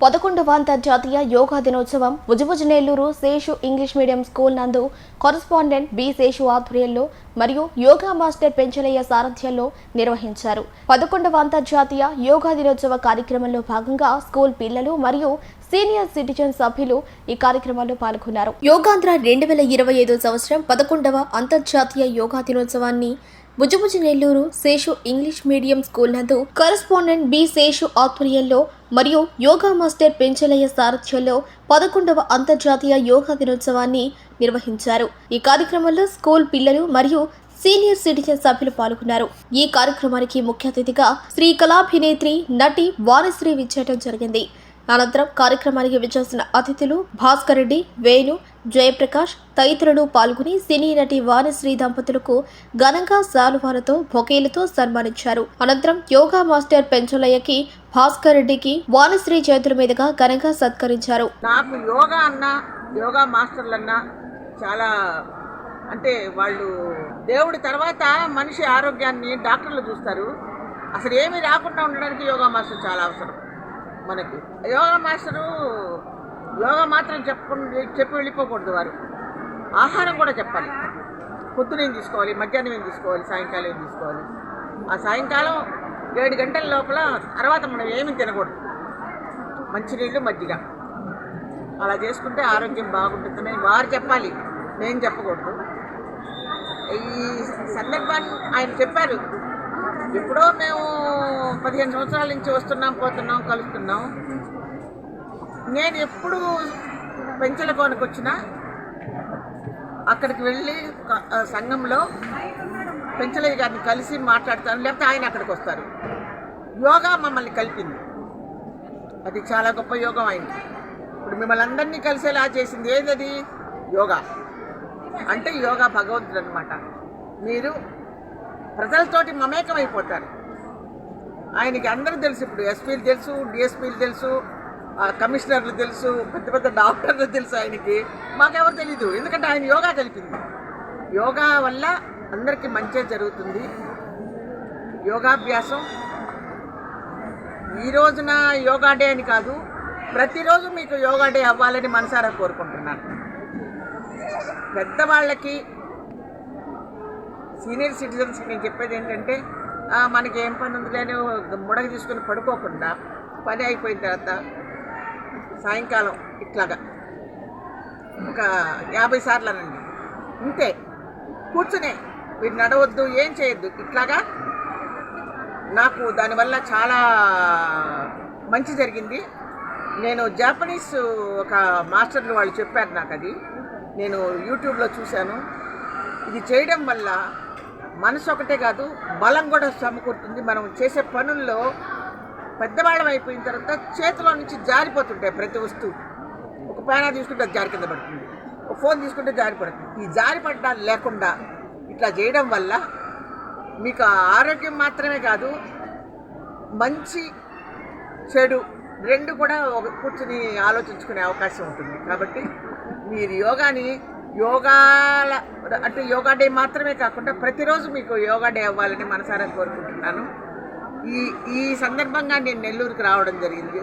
పదకొండవ అంతర్జాతీయ యోగా దినోత్సవం Bhujabhuja Nellore Seshu English medium school నందు కరస్పాండెంట్ బి శేషు ఆధ్వర్యంలో మరియు యోగా మాస్టర్ పెంచలయ్య సారథ్యంలో నిర్వహించారు. పదకొండవ అంతర్జాతీయ యోగా దినోత్సవ కార్యక్రమంలో భాగంగా స్కూల్ పిల్లలు మరియు సీనియర్ సిటిజన్ సభ్యులు ఈ కార్యక్రమంలో పాల్గొన్నారు. యోగాంధ్ర రెండు వేల ఇరవై ఐదో సంవత్సరం పదకొండవ అంతర్జాతీయ యోగా దినోత్సవాన్ని Bhujabhuja Nellore Seshu English medium school నందు కరస్పాండెంట్ బి శేషు ఆధ్వర్యంలో మరియు యోగా మాస్టర్ పెంచలయ్య సారథ్యంలో పదకొండవ అంతర్జాతీయ యోగా దినోత్సవాన్ని నిర్వహించారు. ఈ కార్యక్రమంలో స్కూల్ పిల్లలు మరియు సీనియర్ సిటిజన్ సభ్యులు పాల్గొన్నారు. ఈ కార్యక్రమానికి ముఖ్య అతిథిగా శ్రీ కళాభినేత్రి నటి వాణిశ్రీ విచ్చేయడం జరిగింది. అనంతరం కార్యక్రమానికి విచ్చేసిన అతిథులు భాస్కర్ రెడ్డి వేణు జయప్రకాష్ తదితరులు పాల్గొని సినీ నటి వాణిశ్రీ దంపతులకు ఘనంగా శాలువాలతో బొకేలతో సన్మానించారు. అనంతరం యోగా మాస్టర్ పెంచలయ్యకి భాస్కర్ రెడ్డికి వాణిశ్రీ చేతుల మీదుగా ఘనంగా సత్కరించారు. నాకు యోగా అన్న యోగా మాస్టర్లన్నా చాలా అంటే వాళ్ళు దేవుడి తర్వాత మనిషి ఆరోగ్యాన్ని డాక్టర్లు చూస్తారు. అసలు ఏమీ రాకుండా ఉండడానికి యోగా మాస్టర్ చాలా అవసరం. మనకి. యోగా మాస్టరు యోగా మాత్రం చెప్పకుండా చెప్పి వెళ్ళిపోకూడదు వారు. ఆహారం కూడా చెప్పాలి. పొద్దున ఏం తీసుకోవాలి? మధ్యాహ్నం ఏం తీసుకోవాలి? సాయంకాలం ఏం తీసుకోవాలి? ఆ సాయంకాలం ఏడు గంటల లోపల తర్వాత మనం ఏమి తినకూడదు. మంచినీళ్ళు మజ్జిగ. అలా చేసుకుంటే ఆరోగ్యం బాగుంటుందని వారు చెప్పాలి. నేను చెప్పకూడదు. ఈ సందర్భాన్ని ఆయన చెప్పారు. ఎప్పుడో మేము పదిహేను సంవత్సరాల నుంచి వస్తున్నాం పోతున్నాం కలుస్తున్నాం. నేను ఎప్పుడు పెంచల కోనకు వచ్చినా అక్కడికి వెళ్ళి సంఘంలో పెంచలయ్య గారిని కలిసి మాట్లాడతాను లేకపోతే ఆయన అక్కడికి వస్తారు. యోగా మమ్మల్ని కలిపింది. అది చాలా గొప్ప యోగం అయింది. ఇప్పుడు మిమ్మల్ని అందరినీ కలిసేలా చేసింది ఏదది? యోగా. అంటే యోగా భగవంతుడు అనమాట మీరు ప్రజలతోటి మమేకమైపోతారు. ఆయనకి అందరూ తెలుసు. ఇప్పుడు ఎస్పీలు తెలుసు డిఎస్పీలు తెలుసు ఆ కమిషనర్లు తెలుసు పెద్ద పెద్ద డాక్టర్లు తెలుసు ఆయనకి. మాకెవరు తెలీదు. ఎందుకంటే ఆయన యోగా కలిపింది. యోగా వల్ల అందరికీ మంచి జరుగుతుంది. యోగాభ్యాసం ఈ రోజున యోగా డే అని కాదు ప్రతిరోజు మీకు యోగా డే అవ్వాలని మనసారా కోరుకుంటున్నాను. పెద్దవాళ్ళకి సీనియర్ సిటిజన్స్కి నేను చెప్పేది ఏంటంటే మనకి ఏం పని ఉంది అని ముడగ తీసుకుని పడుకోకుండా పని అయిపోయిన తర్వాత సాయంకాలం ఇట్లాగా ఒక యాభై సార్లు అనండి. ఇంతే. కూర్చునే. మీరు నడవద్దు ఏం చేయొద్దు. ఇట్లాగా నాకు దానివల్ల చాలా మంచి జరిగింది. నేను జాపనీస్ ఒక మాస్టర్లు వాళ్ళు చెప్పారు నాకు అది. నేను యూట్యూబ్లో చూశాను. ఇది చేయడం వల్ల మనసు ఒకటే కాదు బలం కూడా సమకూరుతుంది. మనం చేసే పనుల్లో పెద్దవాళ్ళం అయిపోయిన తర్వాత చేతిలో నుంచి జారిపోతుంటాయి ప్రతి వస్తువు. ఒక పేనా తీసుకుంటే అది జారి కింద పడుతుంది. ఒక ఫోన్ తీసుకుంటే జారి పడుతుంది. ఈ జారి పడ్డాలు లేకుండా ఇట్లా చేయడం వల్ల మీకు ఆరోగ్యం మాత్రమే కాదు మంచి చెడు రెండు కూడా ఒక కూర్చుని ఆలోచించుకునే అవకాశం ఉంటుంది. కాబట్టి మీరు యోగాని యోగాల అంటే యోగా డే మాత్రమే కాకుండా ప్రతిరోజు మీకు యోగా డే అవ్వాలని మనసారా కోరుకుంటున్నాను. ఈ ఈ సందర్భంగా నేను నెల్లూరుకి రావడం జరిగింది.